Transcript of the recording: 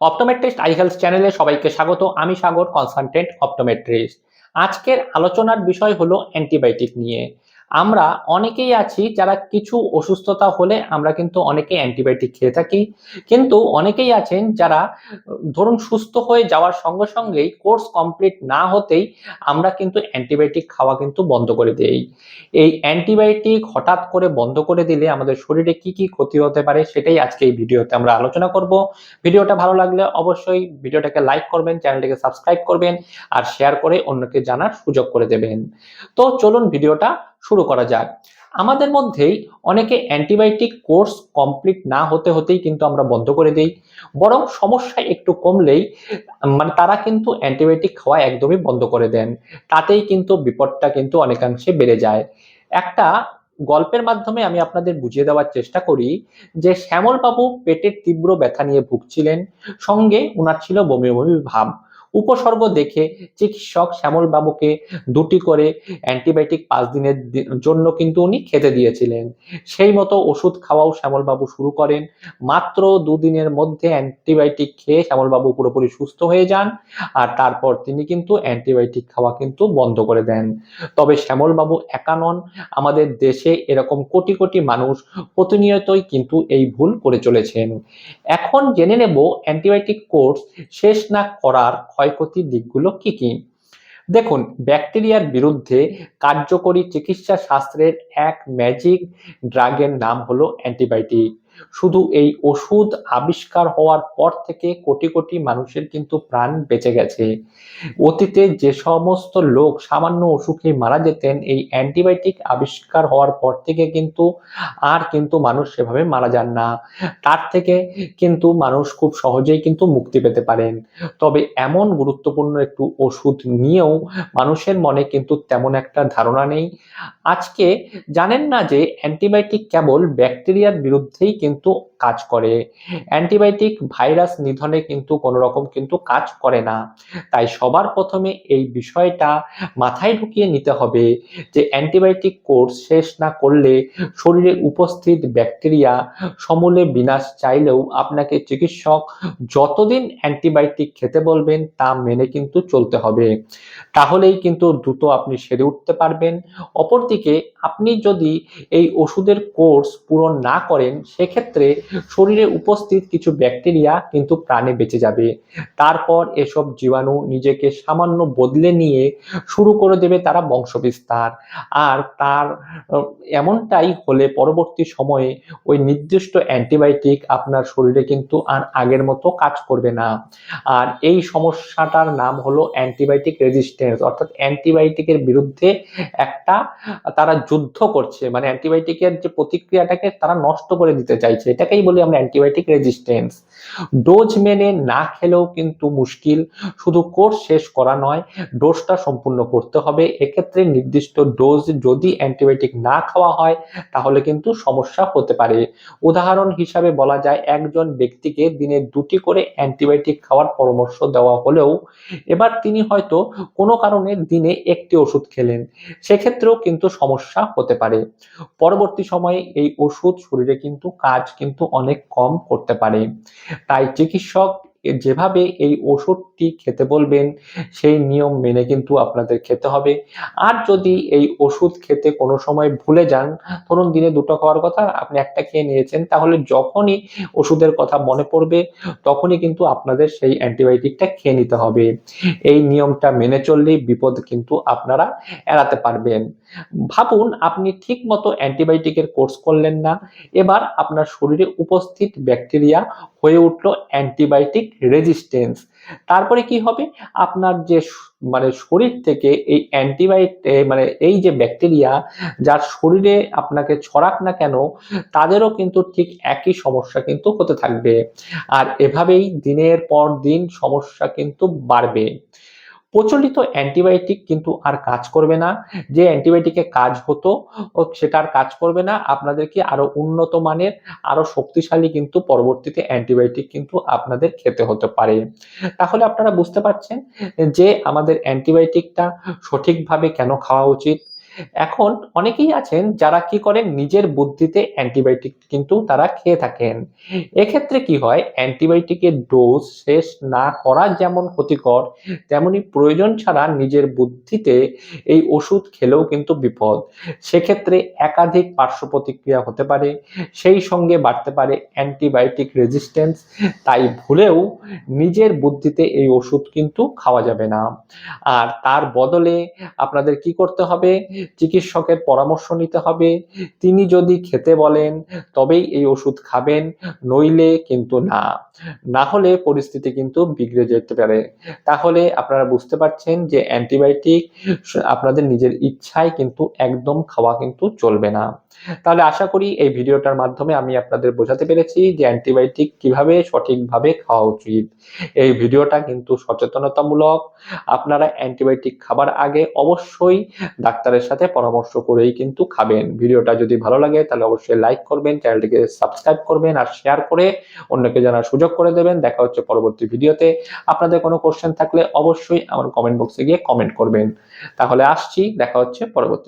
Optometrist I health চ্যানেলে সবাইকে স্বাগত। আমি সাগর কনসালটেন্ট অপটোমেট্রিস্ট আজকের আলোচনার বিষয় হলো অ্যান্টিবায়োটিক নিয়ে। আমরা অনেকেই আছি যারা কিছু অসুস্থতা হলে আমরা কিন্তু অনেকে অ্যান্টিবায়োটিক খেয়ে থাকি। কিন্তু অনেকেই আছেন যারা, ধরুন, সুস্থ হয়ে যাওয়ার সঙ্গে সঙ্গেই কোর্স কমপ্লিট না হতেই আমরা কিন্তু অ্যান্টিবায়োটিক খাওয়া কিন্তু বন্ধ করে দেই। এই অ্যান্টিবায়োটিক হঠাৎ করে বন্ধ করে দিলে আমাদের শরীরে কি কি ক্ষতি হতে পারে সেটাই আজকে এই ভিডিওতে আমরা আলোচনা করব। ভিডিওটা ভালো লাগলে অবশ্যই ভিডিওটাকে লাইক করবেন, চ্যানেলটাকে সাবস্ক্রাইব করবেন আর শেয়ার করে অন্যকে জানার সুযোগ করে দেবেন। তো চলুন ভিডিওটা শুরু করা যাক আমাদের মধ্যেই অনেকে অ্যান্টিবায়োটিক কোর্স কমপ্লিট না হতে হতেই কিন্তু আমরা বন্ধ করে দিই। বরং সমস্যা একটু কমলেই মানে তারা কিন্তু অ্যান্টিবায়োটিক খাওয়া একদমই বন্ধ করে দেন। তাতেই কিন্তু বিপদটা কিন্তু অনেকাংশে বেড়ে যায়। একটা গল্পের মাধ্যমে আমি আপনাদের বুঝিয়ে দেওয়ার চেষ্টা করি যে শ্যামলবাবু পেটের তীব্র ব্যথা নিয়ে ভুগছিলেন। সঙ্গে ওনার ছিল বমি বমি ভাব। উপসর্গ দেখে চিকিৎসক শ্যামলবাবুকে দুটি করে অ্যান্টিবায়োটিক পাঁচ দিনের জন্য কিন্তু উনি খেতে দিয়েছিলেন। সেই মতো ওষুধ খাওয়াও শ্যামলবাবু শুরু করেন। মাত্র দুদিনের মধ্যে অ্যান্টিবায়োটিক খেয়ে শ্যামলবাবু পুরোপুরি সুস্থ হয়ে যান আর তারপর তিনি কিন্তু অ্যান্টিবায়োটিক খাওয়া কিন্তু বন্ধ করে দেন। তবে শ্যামলবাবু একা নন। আমাদের দেশে এরকম কোটি কোটি মানুষ প্রতিনিয়তই কিন্তু এই ভুল করে চলেছেন। এখন জেনে নেব অ্যান্টিবায়োটিক কোর্স শেষ না করার ক্ষয়ক্ষতির দিকগুলো কি কি? দেখুন, ব্যাকটেরিয়ার বিরুদ্ধে কার্যকরী চিকিৎসা শাস্ত্রের এক ম্যাজিক ড্রাগের নাম হলো অ্যান্টিবায়োটিক। শুধু এই ওষুধ আবিষ্কার হওয়ার পর থেকে কোটি কোটি মানুষের কিন্তু প্রাণ বেঁচে গেছে। অতীতে যে সমস্ত লোক সামান্য অসুখে মারা যেতেন, এই অ্যান্টিবায়োটিক আবিষ্কার হওয়ার পর থেকে কিন্তু আর কিন্তু মানুষ সেভাবে মারা যান না। তার থেকে কিন্তু মানুষ খুব সহজেই কিন্তু মুক্তি পেতে পারেন। তবে এমন গুরুত্বপূর্ণ একটু ওষুধ নিয়েও মানুষের মনে কিন্তু তেমন একটা ধারণা নেই। আজকে জানেন না যে অ্যান্টিবায়োটিক কেবল ব্যাকটেরিয়ার বিরুদ্ধেই কিন্তু কাজ করে। অ্যান্টিবায়োটিক ভাইরাস নিধনে কিন্তু কোনো রকম কিন্তু কাজ করে না। তাই সবার প্রথমে এই বিষয়টা মাথায় ঢুকিয়ে নিতে হবে যে অ্যান্টিবায়োটিক কোর্স শেষ না করলে শরীরে উপস্থিত ব্যাকটেরিয়া সমূলে বিনাশ চাইলেও আপনাকে চিকিৎসক যতদিন অ্যান্টিবায়োটিক খেতে বলবেন তা মেনে কিন্তু চলতে হবে। তাহলেই কিন্তু দ্রুত আপনি সেরে উঠতে পারবেন। অপরদিকে আপনি যদি এই ওষুধের কোর্স পূরণ না করেন, সেক্ষেত্রে শরীরে উপস্থিত কিছু ব্যাকটেরিয়া কিন্তু প্রাণে বেঁচে যাবে। তারপর এসব জীবাণু নিজেকে সামান্য বদলে নিয়ে শুরু করে দেবে তারা বংশবিস্তার। আর তার, এমনটাই হলে পরবর্তী সময়ে ওই নির্দিষ্ট অ্যান্টিবায়োটিক আপনার শরীরে কিন্তু আর আগের মতো কাজ করবে না। আর এই সমস্যাটার নাম হলো অ্যান্টিবায়োটিক রেজিস্ট্যান্স। অর্থাৎ অ্যান্টিবায়োটিকের বিরুদ্ধে একটা তারা যুদ্ধ করছে। মানে অ্যান্টিবায়োটিকের যে প্রতিক্রিয়াটাকে তারা নষ্ট করে দিতে চাইছে। এটাকেই বলি আমরা অ্যান্টিবায়োটিক রেজিস্ট্যান্স। ডোজ মেনে না খেলেও কিন্তু মুশকিল। শুধু কোর্স শেষ করা নয়, ডোজটা সম্পূর্ণ করতে হবে। এক্ষেত্রে নির্দিষ্ট ডোজ যদি অ্যান্টিবায়োটিক না খাওয়া হয়, তাহলে কিন্তু সমস্যা হতে পারে। উদাহরণ হিসাবে বলা যায়, একজন ব্যক্তিকে দিনে দুটি করে অ্যান্টিবায়োটিক খাওয়ার পরামর্শ দেওয়া হলেও এবার তিনি হয়তো কোনো কারণে দিনে একটি ওষুধ খেলেন। সেক্ষেত্রেও কিন্তু সমস্যা হতে পারে। পরবর্তী সময়ে এই ওষুধ শরীরে কিন্তু কাজ কিন্তু অনেক কম করতে পারে। তাই চিকিৎসক যেভাবে এই ওষুধটি খেতে বলবেন, সেই নিয়ম মেনে কিন্তু আপনাদের খেতে হবে। আর যদি এই ওষুধ খেতে কোনো সময় ভুলে যান, ধরুন দিনে দুটো খাওয়ার কথা, আপনি একটা খেয়ে নিয়েছেন, তাহলে যখনই ওষুধের কথা মনে পড়বে, তখনই কিন্তু আপনাদের সেই অ্যান্টিবায়োটিকটা খেয়ে নিতে হবে। এই নিয়মটা মেনে চললেই বিপদ কিন্তু আপনারা এড়াতে পারবেন। ভাবুন, আপনি ঠিক মতো অ্যান্টিবায়োটিকের কোর্স করলেন না, এবার আপনার শরীরে উপস্থিত ব্যাকটেরিয়া হয়ে উঠল অ্যান্টিবায়োটিক রেজিস্ট্যান্স তারপরে কি হবে? আপনার যে মানে শরীর থেকে এই অ্যান্টিবায়োটিক মানে এই যে ব্যাকটেরিয়া যার শরীরে আপনাকে ছড়াক না কেন, তাদেরও কিন্তু ঠিক একই সমস্যা কিন্তু হতে থাকবে। আর এভাবেই দিনের পর দিন সমস্যা কিন্তু বাড়বে। প্রচলিত অ্যান্টিবায়োটিক কিন্তু আর কাজ করবে না। যে অ্যান্টিবায়োটিকে কাজ হতো সেটা আর কাজ করবে না। আপনাদেরকে আরও উন্নত মানের, আরও শক্তিশালী কিন্তু পরবর্তীতে অ্যান্টিবায়োটিক কিন্তু আপনাদের খেতে হতে পারে। তাহলে আপনারা বুঝতে পারছেন যে আমাদের অ্যান্টিবায়োটিকটা সঠিকভাবে কেন খাওয়া উচিত? এখন অনেকেই আছেন যারা কি করেন? নিজের বুদ্ধিতে অ্যান্টিবায়োটিক কিন্তু তারা খেয়ে থাকেন। এক্ষেত্রে কি হয়? অ্যান্টিবায়োটিকের ডোজ শেষ না করা যেমন ক্ষতিকর, তেমনি প্রয়োজন ছাড়া নিজের বুদ্ধিতে এই ওষুধ খেলেও কিন্তু বিপদ। সেক্ষেত্রে একাধিক পার্শ্ব প্রতিক্রিয়া হতে পারে, সেই সঙ্গে বাড়তে পারে অ্যান্টিবায়োটিক রেজিস্ট্যান্স। তাই ভুলেও নিজের বুদ্ধিতে এই ওষুধ কিন্তু খাওয়া যাবে না। আর তার বদলে আপনাদের কি করতে হবে? চিকিৎসকের পরামর্শ নিতে হবে। তিনি যদি খেতে বলেন, তবেই এই ওষুধ খাবেন, নইলে কিন্তু না। না হলে পরিস্থিতি কিন্তু বিগড়ে যেতে পারে। তাহলে আপনারা বুঝতে পারছেন যে অ্যান্টিবায়োটিক আপনাদের নিজের ইচ্ছায় কিন্তু একদম খাওয়া কিন্তু চলবে না। তাহলে আশা করি এই ভিডিওটার মাধ্যমে আমি আপনাদের বোঝাতে পেরেছি যে অ্যান্টিবায়োটিক কীভাবে সঠিকভাবে খাওয়া উচিত। এই ভিডিওটা কিন্তু সচেতনতামূলক। আপনারা অ্যান্টিবায়োটিক খাবার আগে অবশ্যই ডাক্তারের সাথে পরামর্শ করেই কিন্তু খাবেন। ভিডিওটা যদি ভালো লাগে তাহলে অবশ্যই লাইক করবেন, চ্যানেলটিকে সাবস্ক্রাইব করবেন আর শেয়ার করে অন্যকে জানার সুযোগ করে দেবেন। দেখা হচ্ছে পরবর্তী ভিডিওতে। আপনাদের কোনো কোশ্চেন থাকলে অবশ্যই আমার কমেন্ট বক্সে গিয়ে কমেন্ট করবেন। তাহলে আসছি, দেখা হচ্ছে পরবর্তী